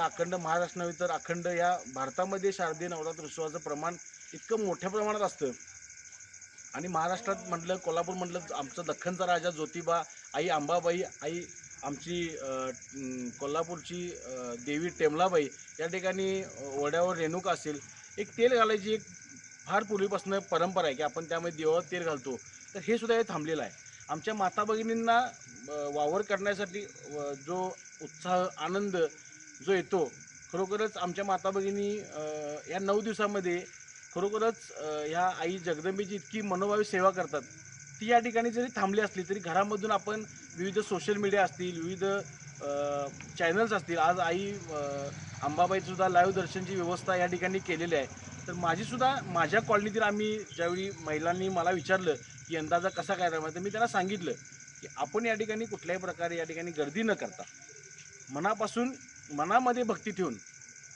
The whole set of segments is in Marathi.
या अखंड महाराष्ट्र नव्हे तर अखंड या भारतामध्ये शारदीय नवरात्र उत्सवाचं प्रमाण इतकं मोठ्या प्रमाणात असतं. आणि महाराष्ट्रात म्हटलं कोल्हापूर म्हटलं आमचं दख्खनचा राजा ज्योतिबा आई आंबाबाई आई आमची कोल्हापूरची देवी टेमलाबाई या ठिकाणी ओढ्यावर रेणुका असेल. एक तेल घालायची एक फार पूर्वीपासून परंपरा आहे की आपण त्यामध्ये देवावर तेल घालतो. तर हे सुद्धा हे थांबलेलं आहे. आमच्या माता भगिनींना वावर करण्यासाठी जो उत्साह आनंद जो येतो खरोखरच आमच्या माता भगिनी या नऊ दिवसामध्ये खरोखरच ह्या आई जगदंबेची इतकी मनोभावी सेवा करतात. ती या ठिकाणी जरी थांबली असली तरी घरामधून आपण विविध सोशल मीडिया असतील विविध चॅनल्स असतील आज आई अंबाबाईसुद्धा लाईव्ह दर्शनची व्यवस्था या ठिकाणी केलेली आहे. तर माझीसुद्धा माझ्या कॉलनीतील आम्ही ज्यावेळी महिलांनी मला विचारलं की यंदाचा कसा कार्यक्रम आहे तर मी त्यांना सांगितलं की आपण या ठिकाणी कुठल्याही प्रकारे या ठिकाणी गर्दी न करता मनापासून मनामध्ये भक्ती ठेवून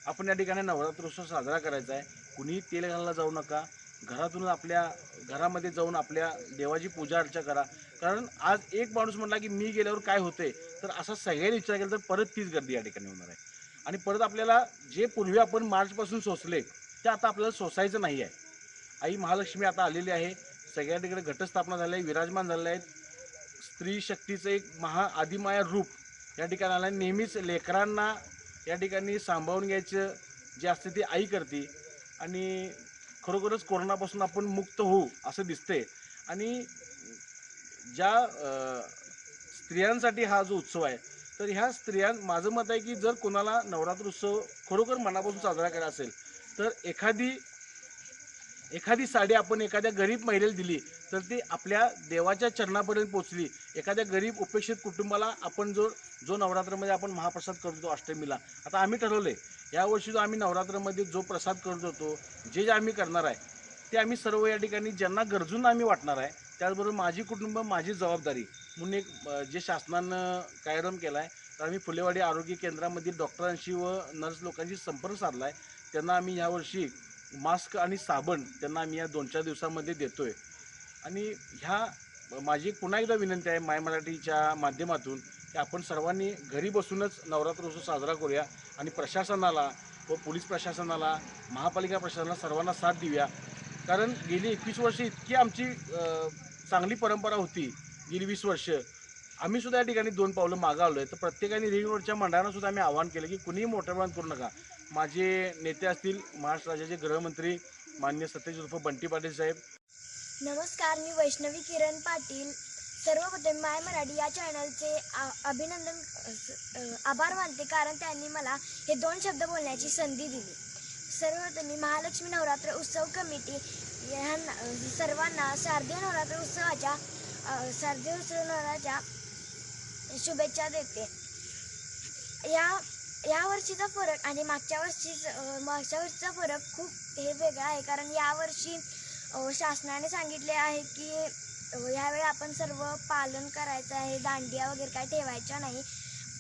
आपण या ठिकाणी नवरात्रोत्सव साजरा करायचा आहे. कुणीही तेल घालायला जाऊ नका. घरातून आपल्या घरामध्ये जाऊन आपल्या देवाची पूजा अर्चा करा. कारण आज एक माणूस म्हटला की मी गेल्यावर काय होते तर असा सगळ्यांनी विचार केला तर परत तीच गर्दी या ठिकाणी होणार आहे. आणि परत आपल्याला जे पूर्वी आपण मार्चपासून सोसले ते आता आपल्याला सोसायचं नाही आहे. आई महालक्ष्मी आता आलेली आहे. सगळ्या ठिकाणी घटस्थापना झाली आहे विराजमान झालेले आहेत. स्त्री शक्तीचं एक महा आदिमाया रूप या ठिकाणी नेहमीच लेकरांना या ठिकाणी सांभाळून घ्यायचं जे असते ती आई करते. आणि खरोखरच कोरोनापासून आपण मुक्त होऊ असं दिसते आणि ज्या स्त्रियांसाठी हा जो उत्सव आहे तर ह्या स्त्रियां माझं मत आहे की जर कोणाला नवरात्र उत्सव खरोखर मनापासून साजरा करायचा असेल तर एखादी एखादी साडी आपण एखाद्या गरीब महिलेला दिली तर ती आपल्या देवाच्या चरणापर्यंत पोचली एखाद्या गरीब उपेक्षित कुटुंबाला आपण जो जो नवरात्रामध्ये आपण महाप्रसाद करतो अष्टमीला. आता आम्ही ठरवले यावर्षी जो आम्ही नवरात्रामध्ये जो प्रसाद करत होतो जे जे आम्ही करणार आहे ते आम्ही सर्व या ठिकाणी ज्यांना गरजूंना आम्ही वाटणार आहे त्याचबरोबर माझी कुटुंब माझी जबाबदारी. म्हणून एक जे शासनानं कार्यक्रम केला आहे तर आम्ही फुलेवाडी आरोग्य केंद्रामधील डॉक्टरांशी व नर्स लोकांशी संपर्क साधला आहे त्यांना आम्ही यावर्षी मास्क आणि साबण त्यांना आम्ही या दोन चार दिवसामध्ये देतोय. आणि ह्या माझी पुन्हा एकदा विनंती आहे माय मराठीच्या माध्यमातून की आपण सर्वांनी घरी बसूनच नवरात्र उत्सव साजरा करूया आणि प्रशासनाला व पोलीस प्रशासनाला महापालिका प्रशासनाला सर्वांना साथ देऊया. कारण गेली एकवीस वर्ष इतकी आमची चांगली परंपरा होती गेली वीस वर्ष. आम्ही सुद्धा या ठिकाणी दोन पावलं मागं आलो आहे तर प्रत्येकाने रिंग रोडच्या मंडळांना सुद्धा आम्ही आवाहन केलं की कुणीही मोठ्या प्रमाणात करू नका. माझे नेते असतील महाराष्ट्र राज्याचे गृहमंत्री मान्य सत्यजित उर्फ बंटी पाटील साहेब. नमस्कार मी वैष्णवी किरण पाटील सर्वप्रथम माय मराठी या चॅनलचे आ- अभिनंदन आभार मानते कारण त्यांनी मला हे दोन शब्द बोलण्याची संधी दिली. सर्वप्रथम मी महालक्ष्मी नवरात्र उत्सव कमिटी ह्यांना सर्वांना शारदीय नवरात्र उत्सवाच्या सर्दी शारदीय शुभेच्छा देते. या या वर्षीचा फरक आणि मागच्या वर्षी मागच्या वर्षीचा फरक खूप हे वेगळा आहे. कारण यावर्षी शासनाने सांगितले आहे की यावेळी आपण सर्व पालन करायचं आहे. दांडिया वगैरे काय ठेवायच्या नाही.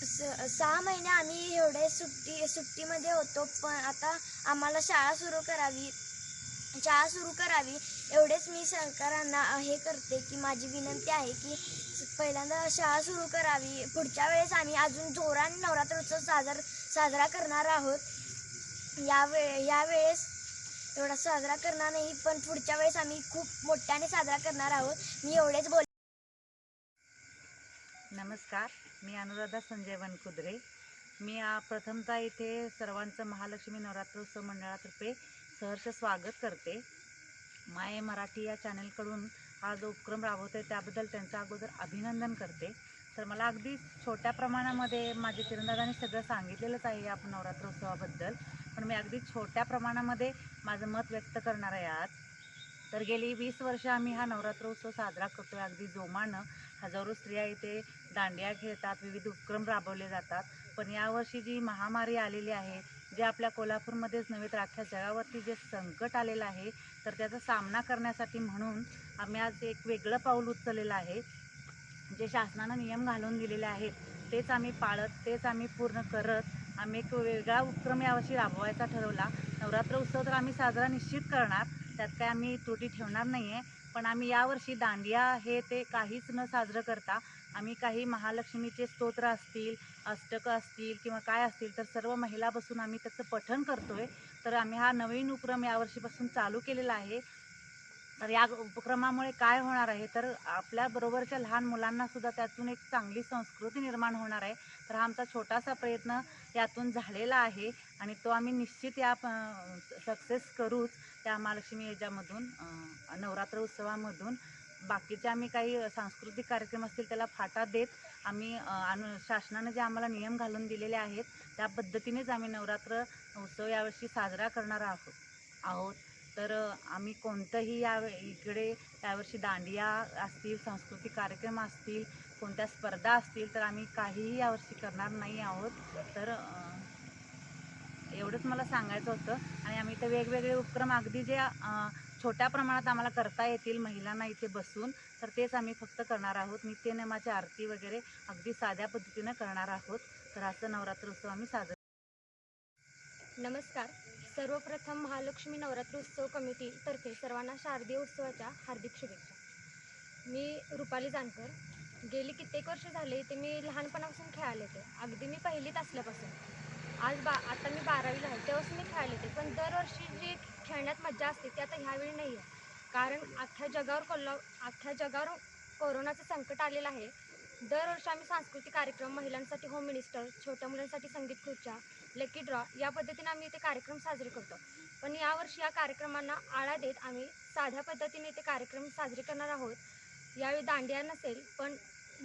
स- सहा महिने आम्ही एवढे सुट्टी सुट्टीमध्ये होतो. पण आता आम्हाला शाळा सुरू करावी शाळा सुरू करावी. एवढेच मी सरकारांना हे करते की माझी विनंती आहे की पहिल्यांदा शाळा सुरू करावी. पुढच्या वेळेस आम्ही अजून जोरान नवरात्र उत्सव साजर साजरा करणार आहोत. यावे यावेळेस एवढा साजरा करणार नाही पण पुढच्या वेळेस आम्ही खूप मोठ्याने साजरा करणार आहोत. मी एवढेच बोल नमस्कार मी अनुराधा संजय वनकुद्रे. मी प्रथमतः इथे सर्वांचं महालक्ष्मी नवरात्रोत्सव मंडळातर्फे सहर्ष स्वागत करते. माय मराठी या चॅनलकडून हा जो उपक्रम राबवतो आहे त्याबद्दल त्यांचं अगोदर अभिनंदन करते. तर मला अगदी छोट्या प्रमाणामध्ये माझे किरणदादांनी सगळं सांगितलेलंच आहे या नवरात्रोत्सवाबद्दल. पण मी अगदी छोट्या प्रमाणामध्ये माझं मत व्यक्त करणार आहे आज. तर गेली वीस वर्ष आम्ही हा नवरात्रोत्सव साजरा करतो आहे अगदी जोमानं हजारो स्त्रिया इथे दांडिया खेळतात विविध उपक्रम राबवले जातात. पण यावर्षी जी महामारी आलेली आहे जे आपल्या कोल्हापूरमध्येच नव्हे तर अख्ख्या जगावरती जे संकट आलेलं आहे तर त्याचा सामना करण्यासाठी म्हणून आम्ही आज एक वेगळं पाऊल उचललेलं आहे. जे शासनानं नियम घालून दिलेले आहेत तेच आम्ही पाळत तेच आम्ही पूर्ण करत आम्ही एक वेगळा उपक्रम यावर्षी राबवायचा ठरवला. नवरात्र उत्सव तर आम्ही साजरा निश्चित करणार त्यात काय आम्ही त्रुटी ठेवणार नाही आहे पण आम्ही यावर्षी दांडिया हे ते काहीच न साजरं करता आम्ही काही महालक्ष्मीचे स्तोत्र असतील अष्टकं असतील किंवा काय असतील तर सर्व महिला बसून आम्ही त्याचं पठण करतोय. तर आम्ही हा नवीन उपक्रम यावर्षीपासून चालू केलेला आहे. तर या उपक्रमामुळे काय होणार आहे? तर आपल्याबरोबरच्या लहान मुलांना सुद्धा त्यातून एक चांगली संस्कृती निर्माण होणार आहे. तर हा आमचा छोटासा प्रयत्न यातून झालेला आहे आणि तो आम्ही निश्चित या सक्सेस करूच त्या महालक्ष्मी याच्यामधून नवरात्र उत्सवामधून. बाकीचे आम्ही काही सांस्कृतिक कार्यक्रम असतील त्याला फाटा देत आम्ही अनु शासनानं जे आम्हाला नियम घालून दिलेले आहेत त्या पद्धतीनेच आम्ही नवरात्र उत्सव यावर्षी साजरा करणार आहोत. आहोत. तर आम्ही कोणतंही या इकडे यावर्षी दांडिया असतील सांस्कृतिक कार्यक्रम असतील कोणत्या स्पर्धा असतील तर आम्ही काहीही यावर्षी करणार नाही आहोत. तर एवढंच मला सांगायचं होतं. आणि आम्ही इथं वेगवेगळे उपक्रम अगदी जे छोट्या प्रमाणात आम्हाला करता येतील महिलांना इथे बसून तर तेच आम्ही फक्त करणार आहोत. नित्यनेमाची आरती वगैरे अगदी साध्या पद्धतीनं करणार आहोत. तर असं नवरात्र उत्सव आम्ही साजरा नमस्कार. सर्वप्रथम महालक्ष्मी नवरात्र उत्सव कमिटीतर्फे सर्वांना शारदीय उत्सवाच्या हार्दिक शुभेच्छा. मी रुपाली जानकर. गेली कित्येक वर्ष झाले ते मी लहानपणापासून खेळायला येते. अगदी मी पहिलीत असल्यापासून. आज बा आता मी बारावीला आहे तेव्हाच मी खेळायला येते. पण दरवर्षी जी खेळण्यात मजा असते ती आता ह्यावेळी नाही आहे कारण अख्ख्या जगावर कोल्हा अख्ख्या जगावर कोरोनाचं संकट आलेलं आहे. दरवर्षी आम्ही सांस्कृतिक कार्यक्रम महिलांसाठी होम मिनिस्टर छोट्या मुलांसाठी संगीत खुर्च्या लकी ड्रॉ या पद्धतीने आम्ही इथे कार्यक्रम साजरे करतो. पण यावर्षी या कार्यक्रमांना आळा देत आम्ही साध्या पद्धतीने इथे कार्यक्रम साजरे करणार आहोत. यावेळी दांडिया नसेल पण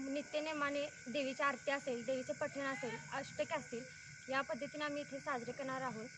नित्यनेमाने देवीची आरती असेल देवीचे पठण असेल अष्टके असतील या पद्धतीने आम्ही इथे साजरे करणार आहोत.